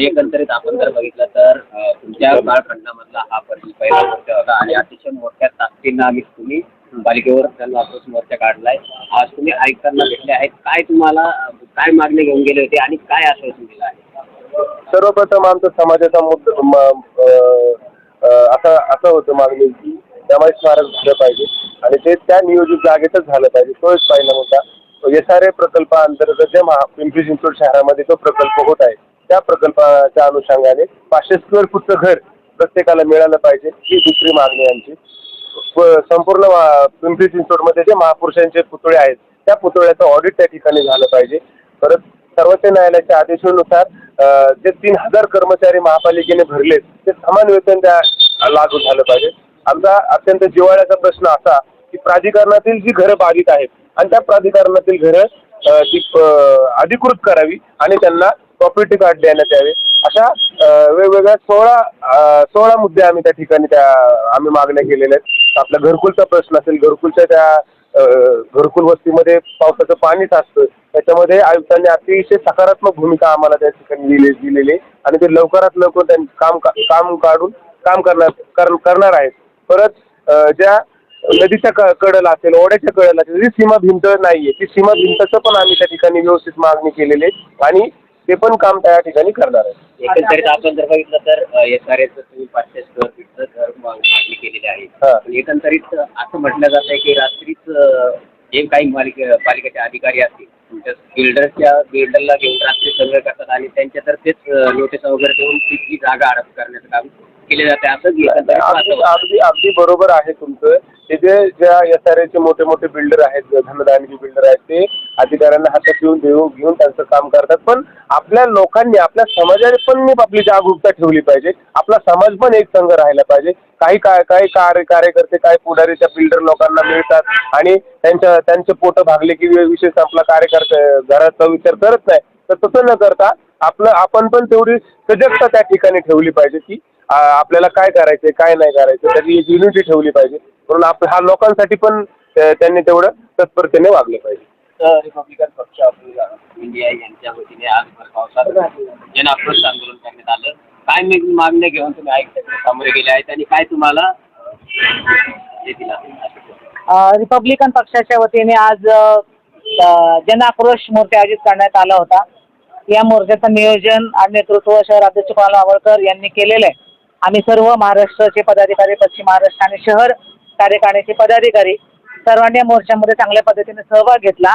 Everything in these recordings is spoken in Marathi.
म्हणजे एकंदरीत आपण जर बघितलं तर तुमच्या काळखंडामधला हा प्रश्न पहिला मोर्चा होता आणि अतिशय मोठ्या ताकदीनं आम्ही तुम्ही पालिकेवर त्यांना आक्रोश मोर्चा काढलाय. आज तुम्ही आयुक्तांना भेटले आहेत. काय तुम्हाला काय मागणी घेऊन गेले होते आणि काय आश्वासन दिलं आहे? सर्वप्रथम आमचा समाजाचा मुद्दा असं असं होतं मागणी की त्यामुळे स्मारक झालं पाहिजे आणि ते त्या नियोजित जागेतच झालं पाहिजे. तो एक पहिला मुद्दा. एस आर ए प्रकल्पाअंतर्गत जे महा पिंपरी चिंचवड शहरामध्ये तो प्रकल्प होत आहे. त्या प्रकल्पाच्या अनुषंगाने पाचशे स्क्वेअर फूटचं घर प्रत्येकाला मिळालं पाहिजे ही दुसरी मागणी आमची. संपूर्ण पिंपरी चिंचवडमध्ये जे महापुरुषांचे पुतळे आहेत त्या पुतळ्याचं ऑडिट त्या ठिकाणी झालं पाहिजे. परत सर्वोच्च न्यायालयाच्या आदेशानुसार जे तीन हजार कर्मचारी महापालिकेने भरले ते समान वेतन त्या लागू झालं पाहिजे. आमचा अत्यंत जिव्हाळ्याचा प्रश्न असा की प्राधिकरणातील जी घरं बाधित आहेत आणि त्या प्राधिकरणातील घरं ती अधिकृत करावी आणि त्यांना प्रॉपर्टी कार्ड देण्यात यावे अशा वेगवेगळ्या सोळा सोळा मुद्दे आम्ही त्या ठिकाणी त्या आम्ही मागण्या केलेल्या आहेत. आपला घरकुलचा प्रश्न असेल घरकुलच्या त्या घरकुल वस्तीमध्ये पावसाचं पाणी साचतं त्याच्यामध्ये आयुक्तांनी अतिशय सकारात्मक भूमिका आम्हाला त्या ठिकाणी दिली दिलेली आहे. आणि ते लवकरात लवकर त्यांनी काम काम काढून काम करणार करणार आहेत. परत ज्या नदीच्या कडल कडेला असेल ओढ्याच्या कडेला असेल जी सीमा भिंत नाहीये ती सीमा भिंतचं पण आम्ही त्या ठिकाणी व्यवस्थित मागणी केलेली आहे. आणि ते पण काम त्या ठिकाणी करणार आहे एकंदरीत आपण जर बघितलं तर एस आर एचं तुम्ही पाचशे स्क्वेअर फीटचं घर मा- मागणी केलेली आहे हा. पण एकंदरीत असं म्हटलं जात आहे की रात्रीच अं, जे काही मालिके पालिकेचे अधिकारी असतील तुमच्या बिल्डरच्या बिल्डरला घेऊन रात्री सर्वे करतात आणि त्यांच्यातर्फेच नोटीस वगैरे देऊन तिथली जागा हडप करण्याचं काम केले जाते. एकंदरीत अगदी. अगदी अगदी बरोबर आहे तुमचं. ते जे ज्या एस आर एचे मोठे मोठे बिल्डर आहेत धनदानगी बिल्डर आहेत ते अधिकाऱ्यांना हातात घेऊन देऊन घेऊन त्यांचं काम करतात. पण आपल्या लोकांनी आपल्या समाजाने पण आपली जागरूकता ठेवली पाहिजे. आपला समाज पण एक संघ राहायला पाहिजे. काही काय काही कार्य कार्यकर्ते काही पुढारी त्या बिल्डर लोकांना मिळतात आणि त्यांच्या त्यांचे पोटं भागले की विशेष आपला कार्यकर्ते घराचा विचार करत नाही. तर तसं न करता आपलं आपण पण तेवढी सजगता त्या ठिकाणी ठेवली पाहिजे की आपल्याला काय करायचंय काय नाही करायचं त्याची एक युनिटी ठेवली पाहिजे. म्हणून आप हा लोकांसाठी पण त्या- त्यांनी तेवढं तत्परतेने वागले पाहिजे. तर रिपब्लिकन पक्ष इंडिया यांच्या वतीने आज भर पावसात जन आक्रोश आंदोलन करण्यात आलं. काय मी मागण्या घेऊन तुम्ही आयुक्ताकडे सामोरे गेले आहेत आणि काय तुम्हाला हे रिपब्लिकन पक्षाच्या वतीने आज अ, जनाक्रोश मोर्चा आयोजित करण्यात आला होता. या मोर्चाचं नियोजन आणि नेतृत्व शहर अध्यक्ष कुणाल आवळकर यांनी केलेलं आहे. आम्ही सर्व महाराष्ट्राचे पदाधिकारी पश्चिम महाराष्ट्र आणि शहर कार्यकारिणीचे पदाधिकारी सर्वांनी या मोर्चामध्ये चांगल्या पद्धतीने सहभाग घेतला.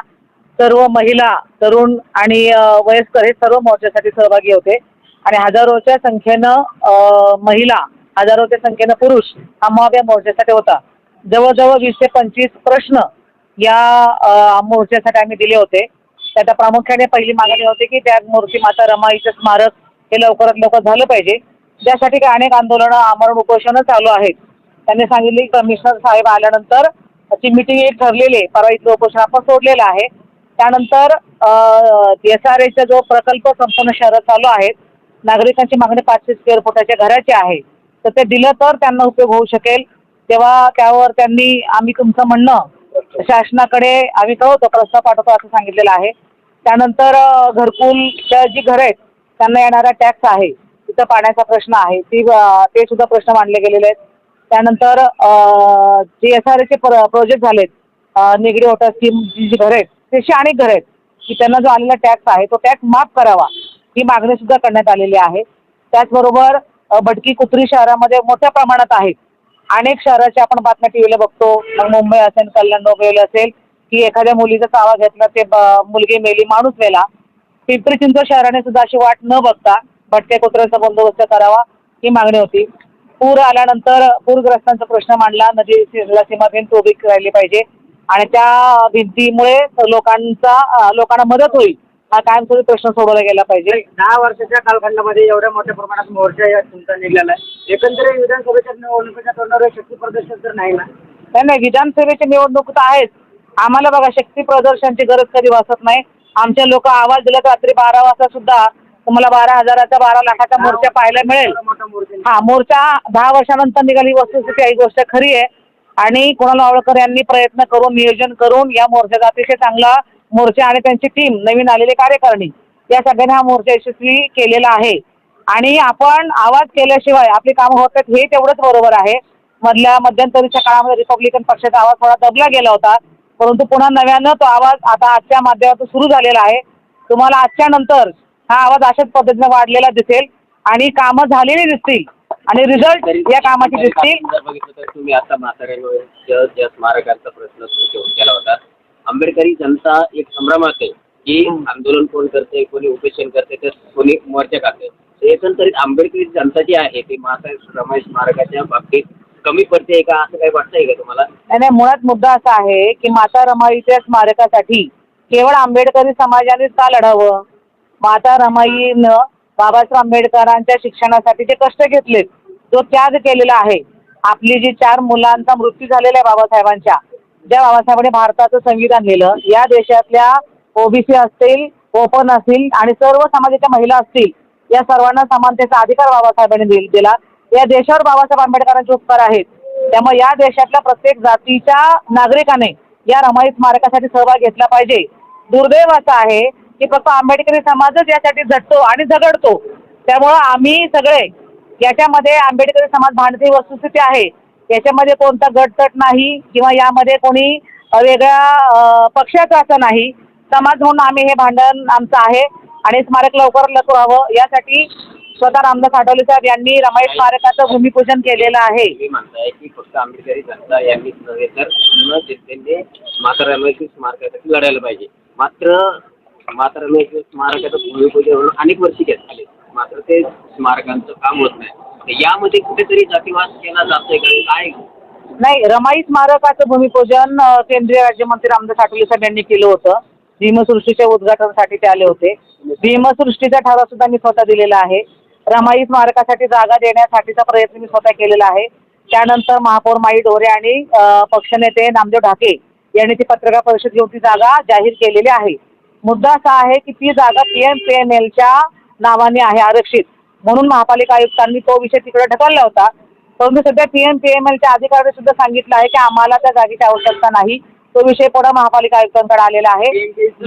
सर्व महिला तरुण आणि वयस्कर हे सर्व मोर्चासाठी सहभागी होते. आणि हजारोच्या संख्येनं महिला हजारोच्या संख्येनं पुरुष हा मॉब या मोर्चासाठी होता. जवळजवळ वीस ते पंचवीस प्रश्न या मोर्चासाठी आम्ही दिले होते. त्यात प्रामुख्याने पहिली मागणी होती की त्या मूर्ती माता रमाईचं स्मारक हे लवकरात लवकर झालं पाहिजे. त्यासाठी काही अनेक आंदोलनं आमरण उपोषणं चालू आहेत. त्यांनी सांगितले की कमिशनर साहेब आल्यानंतर ची मिटिंग एक ठरलेली आहे. परवा इथलं उपोषण आपण सोडलेलं आहे. त्यानंतर एस आर एचा जो प्रकल्प संपूर्ण शहरात चालू आहे नागरिकांची मागणी पाचशे स्क्वेअर फुटाच्या घराची आहे. तर ते दिलं तर त्यांना उपयोग होऊ शकेल. तेव्हा त्यावर त्यांनी आम्ही तुमचं म्हणणं शासनाकडे आम्ही कळवतो प्रस्ताव पाठवतो असं सांगितलेलं आहे. त्यानंतर घरकुलच्या जी घरं आहेत त्यांना येणारा टॅक्स आहे. तिथं पाण्याचा प्रश्न आहे. ती ते सुद्धा प्रश्न मांडले गेलेले आहेत. त्यानंतर जी जे एस आर एचे प्रोजेक्ट झालेत निगडी वॉटर स्कीम जी जी घरं आहेत तशी अनेक घरं आहेत की त्यांना जो आलेला टॅक्स आहे तो टॅक्स माफ करावा ही मागणी सुद्धा करण्यात आलेली आहे. त्याचबरोबर भटकी कुत्री शहरामध्ये मोठ्या प्रमाणात आहेत. अनेक शहराच्या आपण बातम्या टी व्हीला बघतो मग मुंबई असेल कल्याण डोंबिवली असेल की एखाद्या मुलीचा चावा घेतला ते मुलगी मेली माणूस मेला पिंपरी चिंचवड शहराने सुद्धा अशी वाट न बघता भटक्या कुत्र्यांचा बंदोबस्त करावा ही मागणी होती. पूर आल्यानंतर पूरग्रस्तांचा प्रश्न मांडला. नदी सीमा भिंत उभी राहिली पाहिजे. आणि त्या भिंतीमुळे लोकांचा लोकांना मदत होईल हा कायमस्वरूपी प्रश्न सोडवला गेला पाहिजे. दहा वर्षाच्या कालखंडामध्ये एवढ्या मोठ्या प्रमाणात मोर्चा या तुमचा निघाला आहे. एकंदरीत विधानसभेच्या निवडणुकीच्या तोंडावर शक्ती प्रदर्शन तर नाही ना? नाही नाही विधानसभेची निवडणूक तर आहेच. आम्हाला बघा शक्ती प्रदर्शनची गरज कधी भासत नाही. आमचे लोक आवाज दिला तर रात्री बारा वाजता सुद्धा तुम्हाला बारा हजाराचा बारा लाखाचा मोर्चा पाहायला मिळेल. हा मोर्चा दहा वर्षानंतर निघाली वस्तुस्थिती ही गोष्ट खरी आहे. आणि कुणाल आवळकर यांनी प्रयत्न करून नियोजन करून या मोर्चाचा अतिशय चांगला मोर्चा आणि त्यांची टीम नवीन आलेली कार्यकारिणी या सगळ्यांनी हा मोर्चा यशस्वी केलेला आहे. आणि आपण आवाज केल्याशिवाय आपली कामं होत आहेत हे तेवढंच बरोबर आहे. मधल्या मध्यंतरीच्या काळामध्ये रिपब्लिकन पक्षाचा आवाज थोडा दबला गेला होता परंतु पुन्हा नव्यानं तो आवाज आता आजच्या माध्यमातून सुरू झालेला आहे. तुम्हाला आजच्या नंतर हा आवाज अशाच पद्धतीने वाढलेला दिसेल आणि कामं झालेली दिसतील आणि रिझल्ट या कामाचे दिसतील. जर बघितलं तर तुम्ही आता म्हाताऱ्यांवर ज्या स्मारकांचा प्रश्न तुम्ही घेऊन केला होता. आंबेडकरी जनता एक संभ्रमात आहे की आंदोलन कोण करते कोणी उपेक्षण करते तर कोणी मोर्चा काढते तर एकंदरीत आंबेडकरी जनता जी आहे ती माता रमाई स्मारकाच्या बाबतीत कमी पडते का? असं काही वाटतंय का तुम्हाला? नाही नाही, मुळात मुद्दा असा आहे की माता रमाईच्या स्मारकासाठी केवळ आंबेडकरी समाजानेच का लढावं? माता रमाईनं बाबासाहेब आंबेडकरांच्या शिक्षणासाठी जे कष्ट घेतलेत जो त्याग केलेला आहे. आपली जी चार मुलांचा मृत्यू झालेला आहे बाबासाहेबांच्या ज्या बाबासाहेबांनी भारताचं संविधान लिहिलं या देशातल्या ओबीसी असतील ओपन असतील आणि सर्व समाजाच्या महिला असतील या सर्वांना समानतेचा अधिकार बाबासाहेबांनी दिला. या देशावर बाबासाहेब आंबेडकरांचे उपकार आहेत. त्यामुळे या देशातल्या प्रत्येक जातीच्या नागरिकाने या रमाई स्मारकासाठी सहभाग घेतला पाहिजे. दुर्दैवाचा आहे की फक्त आंबेडकरी समाजच यासाठी झटतो आणि झगडतो. त्यामुळं आम्ही सगळे याच्यामध्ये आंबेडकरी समाज भांडती वस्तुस्थिती आहे. याच्यामध्ये कोणता गटतट नाही किंवा यामध्ये कोणी वेगळ्या पक्षाचं असं नाही. समाज म्हणून आम्ही हे भांडण आमचं आहे आणि स्मारक लवकर लवकर व्हावं. यासाठी स्वतः रामदास आठवले साहेब यांनी रमाई स्मारकाचं भूमिपूजन केलेलं आहे. की फक्त आंबेडकरी जनता यांनीच नव्हे तर जनतेने रमाई स्मारकासाठी लढायला पाहिजे. मात्र मात्र लोक स्मारकाचं भूमिपूजन होऊन अनेक वर्षी घेत आले. मात्र ते स्मारकांचं काम होत नाही. यामध्ये कुठेतरी जातीवाद केला जातोय का? काय? नाही रमाई स्मारकाचं भूमिपूजन केंद्रीय राज्यमंत्री रामदास आठवले साहेब यांनी केलं होतं. भीमसृष्टीच्या उद्घाटनासाठी ते आले होते. भीमसृष्टीचा ठराव सुद्धा मी स्वतः दिलेला आहे. रमाई स्मारकासाठी जागा देण्यासाठीचा प्रयत्न मी स्वतः केलेला आहे. त्यानंतर महापौर माई ढोरे आणि पक्षनेते नामदेव ढाके यांनी ती पत्रकार परिषद घेऊन ती जागा जाहीर केलेली आहे. मुद्दा असा आहे की ती जागा पी एम पी एम एलच्या नावाने आहे आरक्षित. म्हणून महापालिका आयुक्तांनी तो विषय तिकडे ढकलला होता. परंतु सध्या पी एम पी एम एलच्या अधिकाऱ्यांनी सुद्धा सांगितलं आहे की आम्हाला त्या जागेची आवश्यकता नाही. तो विषय पुढे महापालिका आयुक्तांकडे आलेला आहे.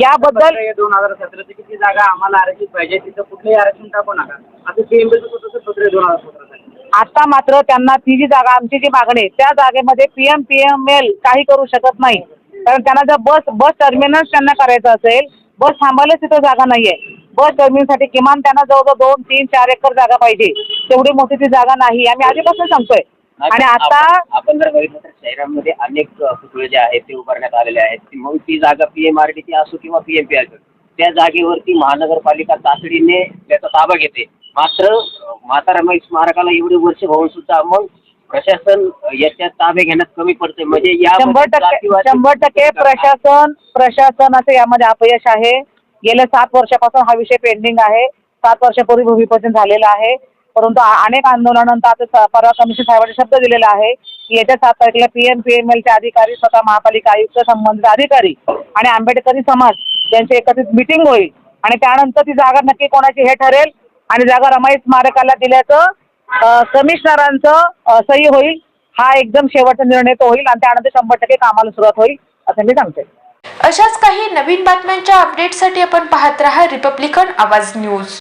याबद्दल दोन हजार सतराची किती जागा आम्हाला आरक्षित पाहिजे तिथं कुठलंही आरक्षण टाकू नका. असं सीएमपीचं तसं पत्र दोन हजार सतरासाठी आता मात्र त्यांना ती जी जागा आमची जी मागणी आहे त्या जागेमध्ये P M P M L काही करू शकत नाही. कारण त्यांना जर बस बस टर्मिनल त्यांना करायचं असेल बस थांबायलाच तिथं जागा नाही आहे बस टर्मिनलसाठी किमान त्यांना जवळजवळ दोन तीन चार एकर जागा पाहिजे. तेवढी मोठी ती जागा नाही. आम्ही आधीपासून सांगतोय. आणि आता आपण- जर बघितलं तर शहरामध्ये अनेक पुतळे जे आहेत ते उभारण्यात आलेले आहेत. मग ती जागा पी एम आर डी ची असो किंवा पी एम पी असो त्या जागेवरती महानगरपालिका तातडीने त्याचा ताबा घेते. मात्र माता रमाई स्मारकाला एवढे वर्ष होऊन सुद्धा मग प्रशासन अ, याच्यात ताबे घेण्यात कमी पडते म्हणजे या शंभर टक्के शंभर टक्के प्रशासन प्रशासनाचं यामध्ये अपयश आहे. गेल्या सात वर्षापासून हा विषय पेंडिंग आहे. सात वर्षापूर्वी भूमिपूजन झालेलं आहे. परंतु आ- अनेक आंदोलनानंतर आता स- परवा कमिशन साहेबांनी शब्द दिलेला आहे की येत्या सात तारखेला पी एम पी एम एलचे अधिकारी स्वतः महापालिका आयुक्त संबंधित अधिकारी आणि आंबेडकरी समाज यांची एकत्रित मिटिंग होईल. आणि त्यानंतर ती जागा नक्की कोणाची हे ठरेल आणि जागा रमाई स्मारकाला दिल्याचं कमिशनरांचं सही होईल. हा एकदम शेवटचा निर्णय तो होईल आणि त्यानंतर शंभर टक्के कामाला सुरुवात होईल असं मी सांगते. अशाच काही नवीन बातम्यांच्या अपडेटसाठी आपण पाहत रहा रिपब्लिकन आवाज न्यूज.